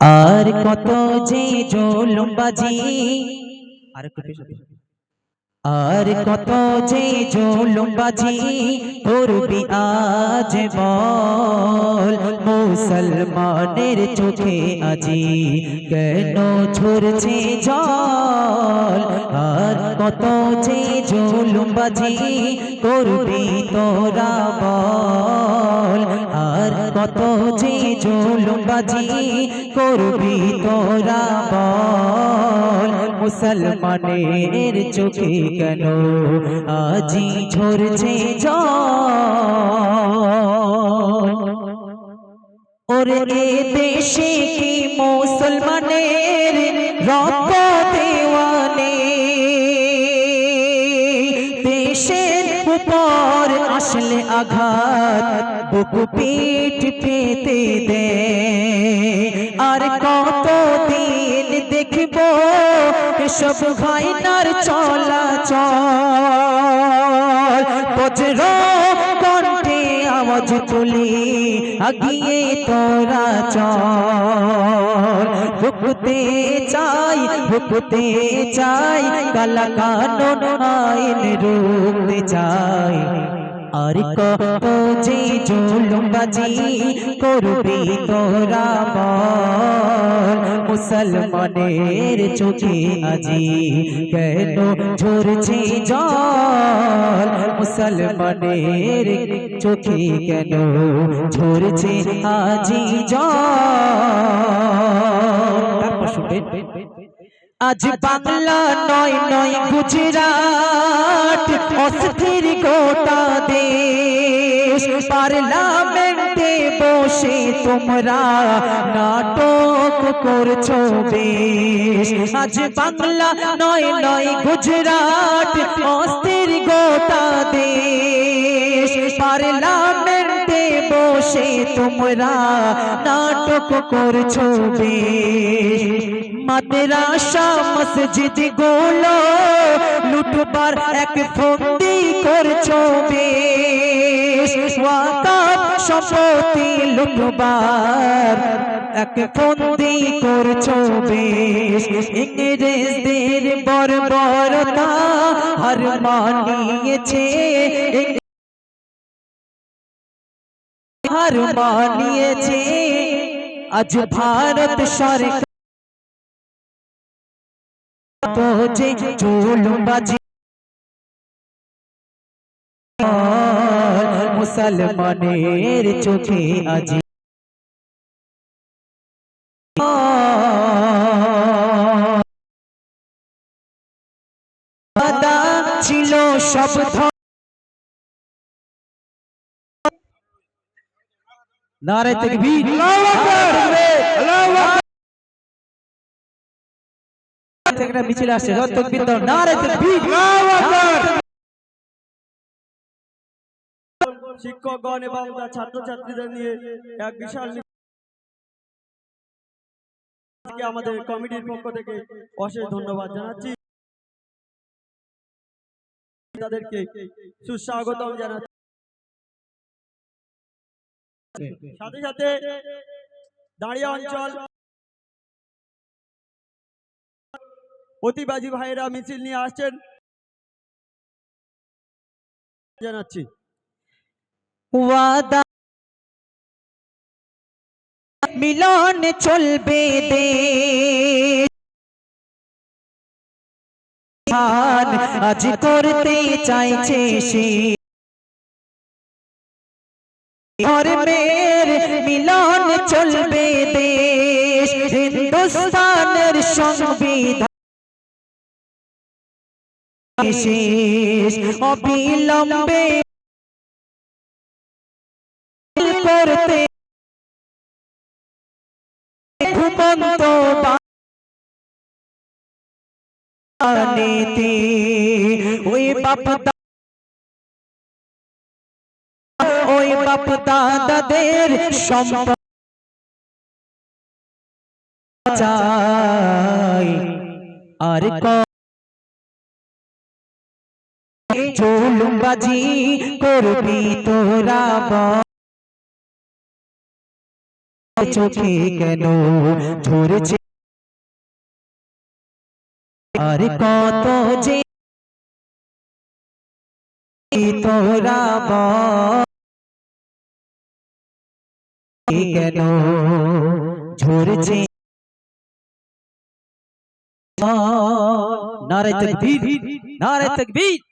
আর কত যে জোলুমবাজি আর একটু। আর কত যে জোলুমবাজি করবি আজ বল মুসলমানের চোখে আজি কেন ঝরছে জল? আর কত যে জুলুমবাজি করবি তোরা বল? আর কত যে জুলুমবাজি করবি তোরা বল? মুসলমানের চোখে কেন আজি ঝরছে জল? এ দেশে কি মুসলমানের রক্ত দেওয়ানে? দেশের উপর আসলে আঘাত, বুকু পিঠ পেতে দে। আর কত দিন দেখব এসব ভাইনার চলাচল? বজ্র আওয়াজ তুলি আগিয়ে তোরা চল রুকতে চাই ভুকতে চাই কালা কানন আইন রুকতে চাই। আর কত যে করবি তোরা মুসলমানের চোখে আজি কেন ঝরছে জল? মুসলমানের চোখে কেন ঝরছে আজি জল? তারপর আজ বাংলা নয় নয় গুজরাট। অস্থির গোটা দেশ। পার্লামেন্টে বসে তোমরা নাটক করছ বেশ। আজ বাংলা নয় নয় গুজরাট। অস্থির গোটা দেশ। পার্লামেন্টে বসে তোমরা নাটক করছ বেশ। মাদ্রাসা মসজিদগুলো লুটবার এক ফন্দি করছ বেশ। সম্পত্তি লুটবার এক ফন্দি করছ বেশ। ইংরেজদের বর্বরতা হার মানিয়েছে। হার মানিয়েছে। আজ ভারত সরকার যে জুলুমবাজি মুসলমানের চোখে আজি। ছিল ধ- নারে তাকবীর থেকে একটা মিছিল আসছে। রত তকবীর দাও নারে তাকবীর। শিক্ষকগণ এবং তার ছাত্রছাত্রীদের নিয়ে এক বিশাল আমাদের কমিটির পক্ষ থেকে অশেষ ধন্যবাদ জানাচ্ছি। তাদেরকে সুস্বাগতম জানাচ্ছি। সাথে সাথে দাঁড়িয়ে অঞ্চল প্রতিবাদী ভাইয়েরা মিছিল নিয়ে আসছেন। জানাচ্ছি। মিলন চলবে দেশ। আজ করতে চাইছে সে। মিলন চলবে দেশ। হিন্দুস্তানের সংবিধান শেষ অবিলম্বে করতে ঘুমন্ত বানেতে ওই বাপ দা- ওই আর ক জুলুমবাজি করবি তোরা চোখে কেন ঝরছে আর কত যে তোরা কেন ঝরছে নারে তকবীর নারে তকবীর।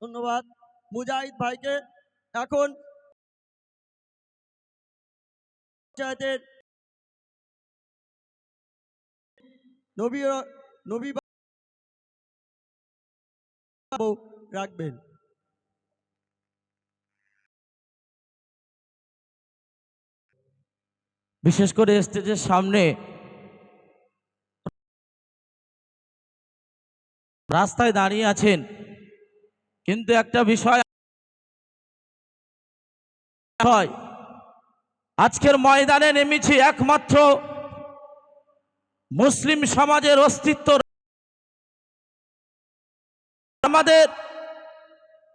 ধন্যবাদ মুজাহিদ ভাইকে। এখন পঞ্চায়েতের নবী নবী রাখবেন। বিশেষ করে স্টেজের সামনে রাস্তায় দাঁড়িয়ে আছেন। কিন্তু একটা বিষয় আজকের ময়দানে নেমেছি একমাত্র মুসলিম সমাজের অস্তিত্ব আমাদের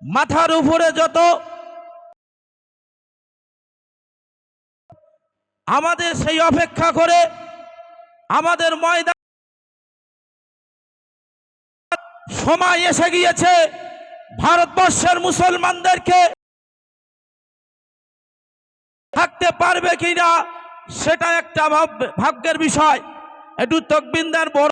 মাথার উপরে যত আমাদের সেই অপেক্ষা করে আমাদের ময়দান সময় এসে গিয়েছে। ভারতবর্ষের মুসলমানদেরকে থাকতে পারবে কিনা, সেটা একটা ভাগ্যের বিষয়। একটু তকবিন্দার বড়